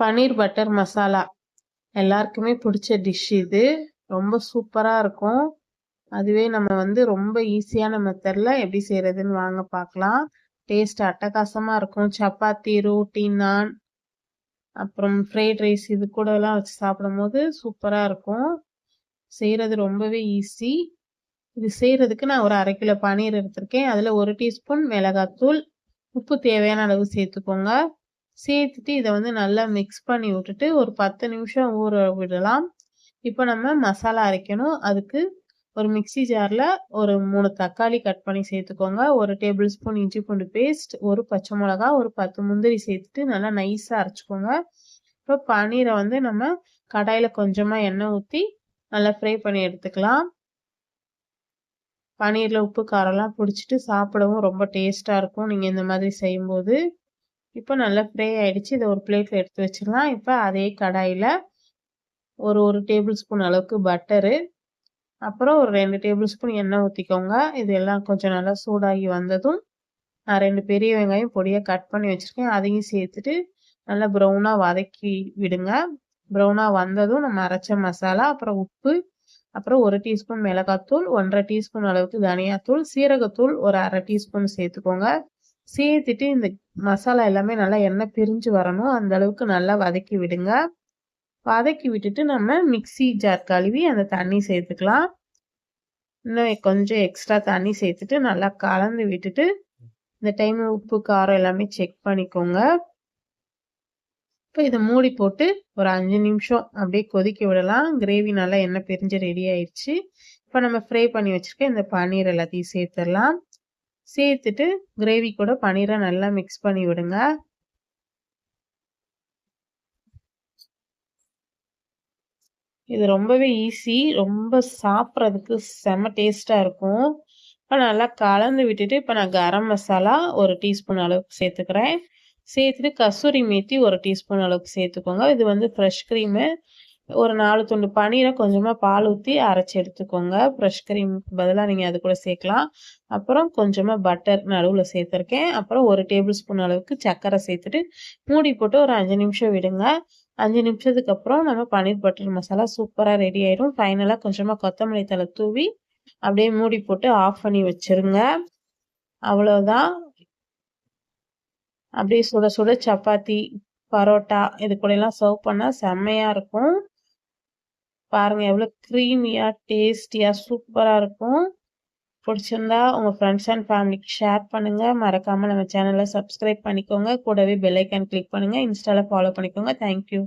பன்னீர் butter masala. எல்லாருக்குமே பிடிச்ச dish இது. ரொம்ப சூப்பராக இருக்கும். அதுவே நம்ம வந்து ரொம்ப ஈஸியான மெத்தடில் எப்படி செய்கிறதுன்னு வாங்க பார்க்கலாம் டேஸ்ட் அட்டகாசமாக இருக்கும். சப்பாத்தி ரோட்டி நான் அப்புறம் ஃப்ரைட் ரைஸ் இது கூடலாம் வச்சு சாப்பிடும்போது சூப்பராக இருக்கும். செய்கிறது ரொம்பவே ஈஸி இது செய்கிறதுக்கு நான் ஒரு அரை கிலோ பன்னீர் எடுத்திருக்கேன். அதில் ஒரு டீஸ்பூன் மிளகாத்தூள். உப்பு தேவையான அளவு சேர்த்துக்கோங்க. சேர்த்துட்டு இதை வந்து நல்லா மிக்ஸ் பண்ணி விட்டுட்டு ஒரு பத்து நிமிஷம் ஊற விடலாம். இப்போ நம்ம மசாலா அரைக்கணும். அதுக்கு ஒரு மிக்சி ஜாரில் ஒரு மூணு தக்காளி கட் பண்ணி சேர்த்துக்கோங்க. ஒரு டேபிள் ஸ்பூன் இஞ்சி பூண்டு பேஸ்ட் ஒரு பச்சை மிளகா ஒரு பத்து முந்திரி சேர்த்துட்டு நல்லா நைஸாக அரைச்சிக்கோங்க. இப்போ பன்னீரை வந்து நம்ம கடாயில் கொஞ்சமாக எண்ணெய் ஊற்றி நல்லா ஃப்ரை பண்ணி எடுத்துக்கலாம். பன்னீரில் உப்பு காரம்லாம் பிடிச்சிட்டு சாப்பிடவும் ரொம்ப டேஸ்ட்டாக இருக்கும். நீங்கள் இந்த மாதிரி செய்யும்போது. இப்போ நல்லா ஃப்ரை ஆகிடுச்சு இதை ஒரு பிளேட்டில் எடுத்து வச்சிடலாம். இப்போ அதே கடாயில் ஒரு ஒரு டேபிள் ஸ்பூன் அளவுக்கு பட்டரு அப்புறம் ஒரு ரெண்டு டேபிள் ஸ்பூன் எண்ணெய் ஊற்றிக்கோங்க இது எல்லாம் கொஞ்சம் நல்லா சூடாகி வந்ததும் நான் ரெண்டு பெரிய வெங்காயம் பொடியாக கட் பண்ணி வச்சுருக்கேன். அதையும் சேர்த்துட்டு நல்லா ப்ரௌனாக வதக்கி விடுங்க. ப்ரௌனாக வந்ததும் நம்ம அரைச்ச மசாலா அப்புறம் உப்பு அப்புறம் ஒரு டீஸ்பூன் மிளகாத்தூள் ஒன்றரை டீஸ்பூன் அளவுக்கு தனியாத்தூள் சீரகத்தூள் ஒரு அரை டீஸ்பூன் சேர்த்துக்கோங்க. சேர்த்துட்டு இந்த மசாலா எல்லாமே நல்லா எண்ணெய் பிரிஞ்சு வரணும். அந்த அளவுக்கு நல்லா வதக்கி விடுங்க. வதக்கி விட்டுட்டு நம்ம மிக்சி ஜார் கழுவி அந்த தண்ணி சேர்த்துக்கலாம். இன்னும் கொஞ்சம் எக்ஸ்ட்ரா தண்ணி சேர்த்துட்டு நல்லா கலந்து விட்டுட்டு இந்த டைம் உப்பு காரம் எல்லாமே செக் பண்ணிக்கோங்க. இப்போ இதை மூடி போட்டு ஒரு அஞ்சு நிமிஷம் அப்படியே கொதிக்க விடலாம். கிரேவி நல்லா எண்ணெய் பிரிஞ்சு ரெடி ஆயிடுச்சு. இப்போ நம்ம ஃப்ரை பண்ணி வச்சுருக்க இந்த பன்னீர் எல்லாத்தையும் சேர்த்துடலாம். சேர்த்துட்டு கிரேவி கூட பன்னீரை நல்லா மிக்ஸ் பண்ணி விடுங்க. இது ரொம்பவே ஈஸி ரொம்ப சாப்பிட்றதுக்கு செம டேஸ்ட்டாக இருக்கும். இப்போ நல்லா கலந்து விட்டுட்டு இப்போ நான் கரம் மசாலா ஒரு டீஸ்பூன் அளவுக்கு சேர்த்துக்கிறேன். சேர்த்துட்டு கசூரி மேத்தி ஒரு டீஸ்பூன் அளவுக்கு சேர்த்துக்கோங்க. இது வந்து ஃப்ரெஷ் க்ரீமு ஒரு நாலு துண்டு பன்னீரை கொஞ்சமாக பால் ஊற்றி அரைச்சி எடுத்துக்கோங்க. ஃப்ரெஷ் க்ரீமுக்கு பதிலாக நீங்கள் அது கூட சேர்க்கலாம். அப்புறம் கொஞ்சமாக பட்டர் நடுவில் சேர்த்துருக்கேன். அப்புறம் ஒரு டேபிள் ஸ்பூன் அளவுக்கு சர்க்கரை சேர்த்துட்டு மூடி போட்டு ஒரு அஞ்சு நிமிஷம் விடுங்க. அஞ்சு நிமிஷத்துக்கு அப்புறம் நம்ம பன்னீர் பட்டர் மசாலா சூப்பராக ரெடி ஆயிடும். ஃபைனலாக கொஞ்சமாக கொத்தமல்லி தலை தூவி அப்படியே மூடி போட்டு ஆஃப் பண்ணி வச்சிருங்க. அவ்வளோதான் அப்படியே சுட சுட சப்பாத்தி பரோட்டா இது கூட எல்லாம் சர்வ் பண்ணால் செம்மையாக இருக்கும். பாருங்க எவ்வளோ க்ரீமியாக டேஸ்டியாக சூப்பராக இருக்கும். பிடிச்சிருந்தா உங்கள் ஃப்ரெண்ட்ஸ் அண்ட் ஃபேமிலிக்கு ஷேர் பண்ணுங்கள் மறக்காமல் நம்ம சேனலை சப்ஸ்கிரைப் பண்ணிக்கோங்க. கூடவே பெல்லைக்கான் கிளிக் பண்ணுங்கள் இன்ஸ்டாவில் ஃபாலோ பண்ணிக்கோங்க. தேங்க்யூ